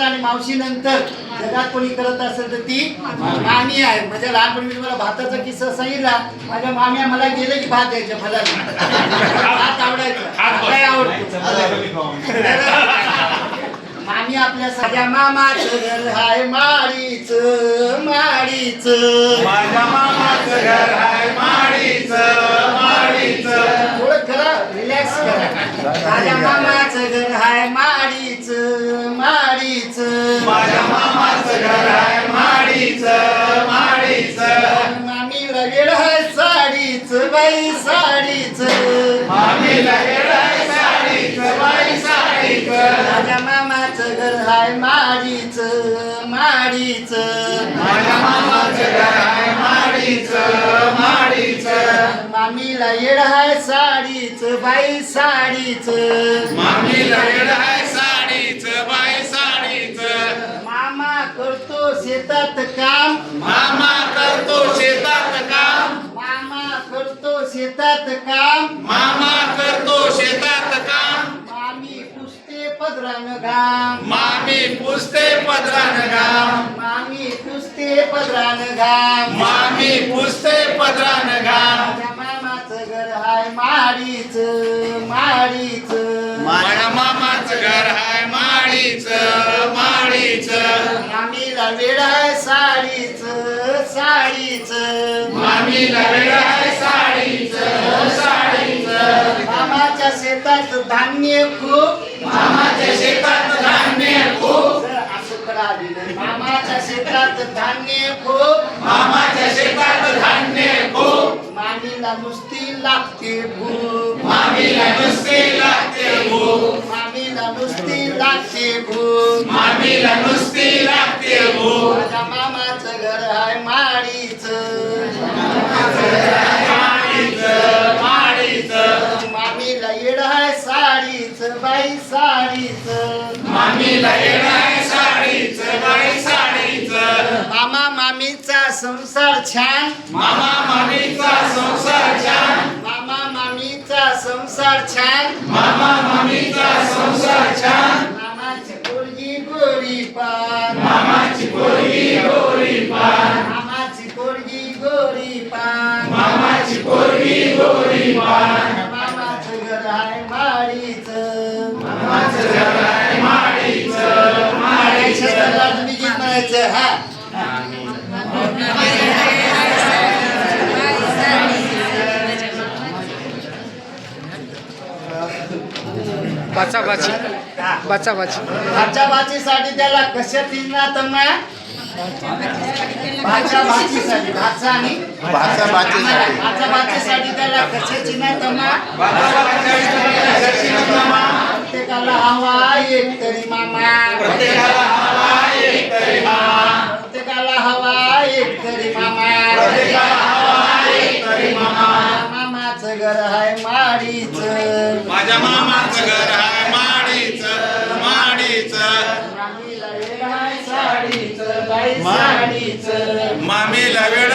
आणि मावशी नंतर जगात कोणी करत असेल तर ती मामी आहे. माझ्या लहानपणी मी तुम्हाला भाताचा किस्सा सांगितला. माझ्या माम्या मला गेले की भात द्यायचे फलाला भात आवडायचा. काय आवडतो. मामी आपल्या सगळ्या मामाचं घर हाय माडीच माडीच. माझ्या मामाचं घर आहे माडीच. माडीच. मामीला वेळ हाय साडीच बाई साडीच. मामीला येड आहे साडीच बाई साडीच. माझ्या मामाचं घर हाय माडीच माडीच. माझ्या मामाचं घर आहे माडीच माडीच. मामीला येड हाय साडीच बाई साडीच. मामीला येड शेतात काम. मामा करतो शेतात काम. मामी पुसते पदरान घाम. मामी पुसते पदरान घाम. मामी पुसते पदरान घाम. मामी पुसते पदरान घाम. मामाचं घर हाय माडीच माडीच. माझ्या मामाचं घर माडीच माडीच. मामीला वेळ आहे साडीच साडीच. मामीला वेळ आहे साडीच साडीच. मामाच्या शेतात धान्य खूप. मामाच्या शेतात धान्य खूप. असं मामाच्या शेतात धान्य खूप. मामाच्या शेतात धान्य खूप. मामीला नुसती लागते भूक. मामीला नुसती लागते भूक. मामीला नुसती लागते भूक. मामीला नुसती मामा मामीचा संसार छान. मामा मामीचा संसार छान. मामा मामीचा संसार छान. मामा मामीचा संसार छान. मामाची पोरगी गोरी पान. मामाची पोरगी गोरी पान. मामाची पोरगी गोरी पान. मामाची पोरगी गोरी पान. मामाचं घर आहे माडीच. मामाचं घर बाचाबाची. बाचाबाची. बाचाबाचीसाठी त्याला कशा तिजना चिना हवा एक तरी मामा. हवा एक तरी मामा. मामाचं घर आहे माडीचं. माझ्या मामाचं घर आहे मामी लवेड